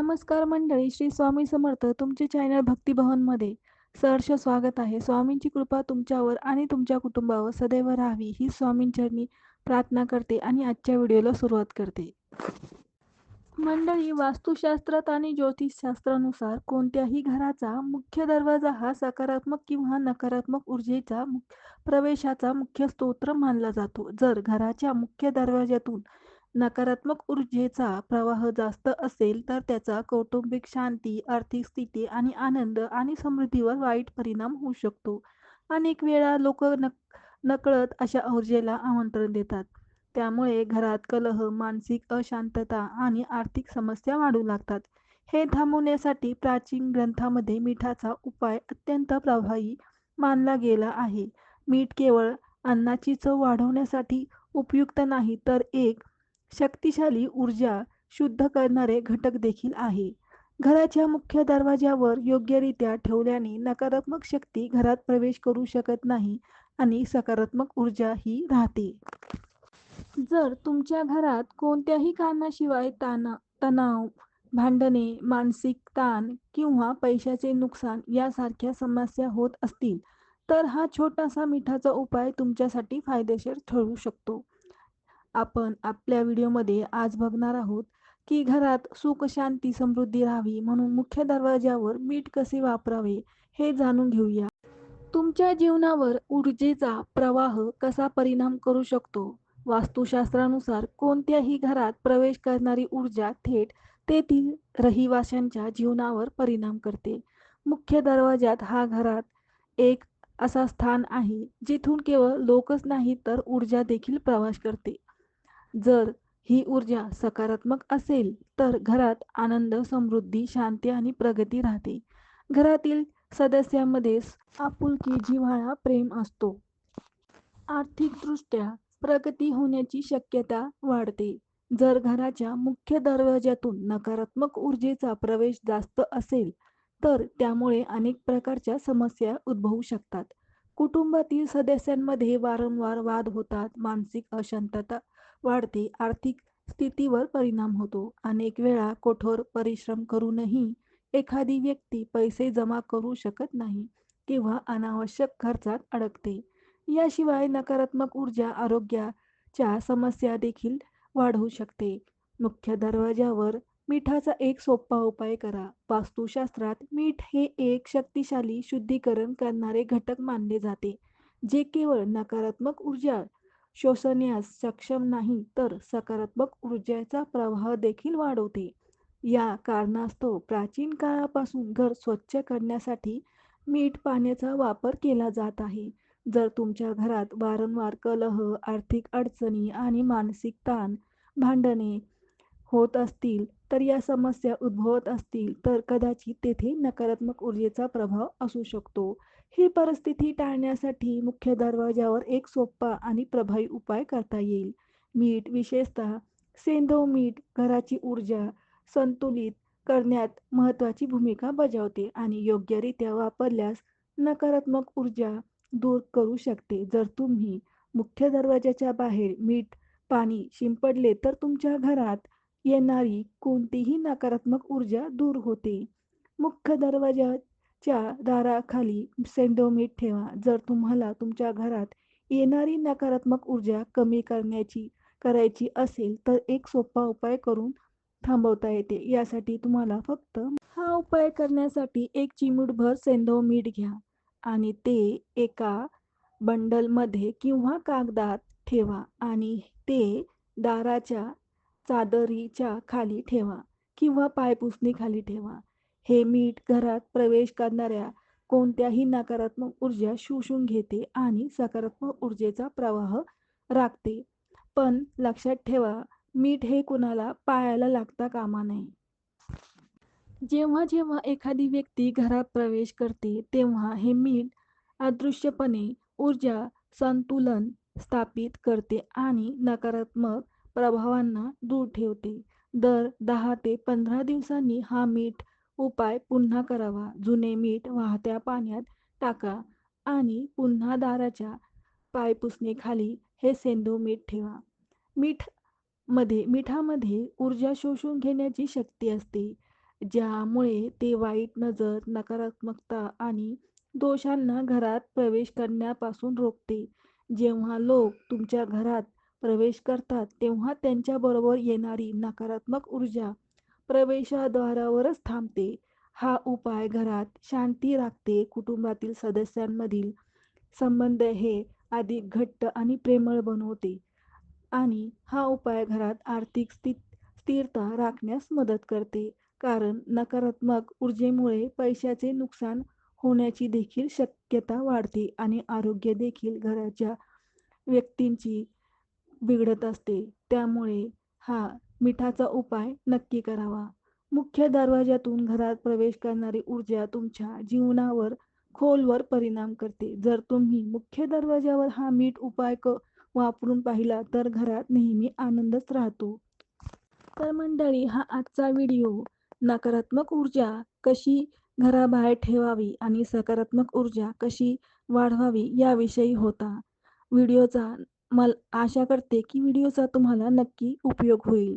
नमस्कार मंडळी श्री स्वामी समर्थ तुमचे चॅनल भक्ती मध्ये सहर्ष स्वागत आहे. स्वामींची कृपा तुमच्यावर आणि तुमच्या कुटुंबावर सदैव राहावी ही स्वामींचरणी प्रार्थना करते आणि आजच्या व्हिडिओला सुरुवात करते. मंडळी वास्तुशास्त्रात आणि ज्योतिषशास्त्रानुसार कोणत्याही घराचा मुख्य दरवाजा हा सकारात्मक किंवा नकारात्मक ऊर्जेचा प्रवेशाचा मुख्य स्तोत्र मानला जातो. जर घराच्या मुख्य दरवाज्यातून नकारात्मक ऊर्जेचा प्रवाह जास्त असेल तर त्याचा कौटुंबिक शांती आर्थिक स्थिती आणि आनंद आणि समृद्धीवर वाईट परिणाम होऊ शकतो. अनेक वेळा लोक नक नकळत अशा ऊर्जेला आमंत्रण देतात. त्यामुळे घरात कलह मानसिक अशांतता आणि आर्थिक समस्या वाढू लागतात. हे थांबवण्यासाठी प्राचीन ग्रंथामध्ये मिठाचा उपाय अत्यंत प्रभावी मानला गेला आहे. मीठ केवळ अन्नाची चव वाढवण्यासाठी उपयुक्त नाही तर एक शक्तिशाली ऊर्जा शुद्ध करणारे घटक देखील आहे. घराच्या मुख्य दरवाज्यावर योग्यरित्या ठेवल्याने नकारात्मक शक्ती घरात प्रवेश करू शकत नाही आणि सकारात्मक ऊर्जा ही राहते. जर तुमच्या घरात कोणत्याही कारणाशिवाय ताना तणाव भांडणे मानसिक ताण किंवा पैशाचे नुकसान यासारख्या समस्या होत असतील तर हा छोटासा मिठाचा उपाय तुमच्यासाठी फायदेशीर ठरू शकतो. आपण आपल्या व्हिडिओमध्ये आज बघणार आहोत की घरात सुख शांती समृद्धी राहावी म्हणून मुख्य दरवाज्यावर मीठ कसे वापरावे हे जाणून घेऊया. तुमच्या जीवनावर ऊर्जेचा प्रवाह कसा परिणाम करू शकतो? वास्तुशास्त्रानुसार कोणत्याही घरात प्रवेश करणारी ऊर्जा थेट तेथील रहिवाशांच्या जीवनावर परिणाम करते. मुख्य दरवाज्यात हा घरात एक असा स्थान आहे जिथून केवळ लोकच नाही तर ऊर्जा देखील प्रवास करते. जर ही ऊर्जा सकारात्मक असेल तर घरात आनंद समृद्धी शांती आणि प्रगती राहते. घरातील सदस्यांमध्ये आपुलकी जिव्हाळा प्रेम असतो. आर्थिकदृष्ट्या प्रगती होण्याची शक्यता वाढते. जर घराच्या मुख्य दरवाज्यातून नकारात्मक ऊर्जेचा प्रवेश जास्त असेल तर त्यामुळे अनेक प्रकारच्या समस्या उद्भवू शकतात. कुटुंबातील सदस्यांमध्ये वारंवार वाद होतात मानसिक अशांतता वाढते. आर्थिक स्थितीवर परिणाम होतो. अनेक वेळा कठोर परिश्रम करूनही एखादी व्यक्ती पैसे जमा करू शकत नाही किंवा अनावश्यक खर्चात अडकते. याशिवाय नकारात्मक ऊर्जा आरोग्याच्या समस्या देखील वाढवू शकते. मुख्य दरवाज्यावर मिठाचा एक सोपा उपाय करा. वास्तुशास्त्रात मीठ हे एक शक्तिशाली शुद्धीकरण करणारे घटक मानले जाते जे केवळ नकारात्मक ऊर्जा शोषण्यास सक्षम नाही तर सकारात्मक ऊर्जेचा प्रवाह देखील वाढवते. या कारणास्तव प्राचीन काळापासून घर स्वच्छ करण्यासाठी मीठ पाण्याचा वापर केला जात आहे. जर तुमच्या घरात वारंवार कलह आर्थिक अडचणी आणि मानसिक ताण भांडणे होत असतील तर या समस्या उद्भवत असतील तर कदाचित तेथे नकारात्मक ऊर्जेचा प्रभाव असू शकतो. ही परिस्थिती टाळण्यासाठी मुख्य दरवाजावर एक सोपा आणि प्रभावी उपाय करता येईल. मीठ विशेषतः सेंधव मीठ घराची ऊर्जा संतुलित करण्यात महत्त्वाची भूमिका बजावते आणि योग्यरित्या वापरल्यास नकारात्मक ऊर्जा दूर करू शकते. जर तुम्ही मुख्य दरवाजाच्या बाहेर मीठ पाणी शिंपडले तर तुमच्या घरात येणारी कोणतीही नकारात्मक ऊर्जा दूर होते. मुख्य दरवाजा च्या दाराखाली सेंधव मीठ ठेवा. जर तुम्हाला तुमच्या घरात येणारी नकारात्मक ऊर्जा कमी करण्याची करायची असेल तर एक सोपा उपाय करून थांबवता येते. यासाठी तुम्हाला फक्त हा उपाय करण्यासाठी एक चिमूटभर सेंधव मीठ घ्या आणि ते एका बंडलमध्ये किंवा कागदात ठेवा आणि ते दाराच्या चादरीच्या खाली ठेवा किंवा पायपुसणीखाली ठेवा. हे मीठ घरात प्रवेश करणाऱ्या कोणत्याही नकारात्मक ऊर्जा शोषून घेते आणि सकारात्मक ऊर्जेचा प्रवाह राखते. पण लक्षात ठेवा मीठ हे कुणाला पायाला लागता कामा नये. जेव्हा जेव्हा एखादी व्यक्ती घरात प्रवेश करते तेव्हा हे मीठ अदृश्यपणे ऊर्जा संतुलन स्थापित करते आणि नकारात्मक प्रभावांना दूर ठेवते. दर दहा ते पंधरा दिवसांनी हा मीठ उपाय पुन्हा करावा जुने मीठ वाहत्या पाण्यात टाका आणि पुन्हा दाराच्या पायपुसणीखाली हे सेंदू मीठ ठेवा मीठमध्ये मिठामध्ये ऊर्जा शोषून घेण्याची शक्ती असते ज्यामुळे ते वाईट नजर, नकारात्मकता आणि दोषांना घरात प्रवेश करण्यापासून रोखते. जेव्हा लोक तुमच्या घरात प्रवेश करतात तेव्हा त्यांच्याबरोबर येणारी नकारात्मक ऊर्जा प्रवेशद्वारावरच थांबते. हा उपाय घरात शांती राखते, कुटुंबातील सदस्यांमधील संबंध हे अधिक घट्ट आणि प्रेमळ बनवते आणि हा उपाय घरात आर्थिक स्थित स्थिरता राखण्यास मदत करते. कारण नकारात्मक ऊर्जेमुळे पैशाचे नुकसान होण्याची देखील शक्यता वाढते आणि आरोग्य देखील घराच्या व्यक्तींची बिघडत असते. त्यामुळे हा मिठाचा उपाय नक्की करावा. मुख्य दरवाज्यातून घरात प्रवेश करणारी ऊर्जा तुमच्या जीवनावर खोलवर परिणाम करते. जर तुम्ही मुख्य दरवाज्यावर हा मीठ उपाय वापरून पाहिला तर घरात नेहमी आनंदच राहतो. तर मंडळी हा आजचा व्हिडिओ नकारात्मक ऊर्जा कशी घराबाहेर ठेवावी आणि सकारात्मक ऊर्जा कशी वाढवावी याविषयी होता. व्हिडिओचा मला आशा करते की व्हिडिओचा तुम्हाला नक्की उपयोग होईल.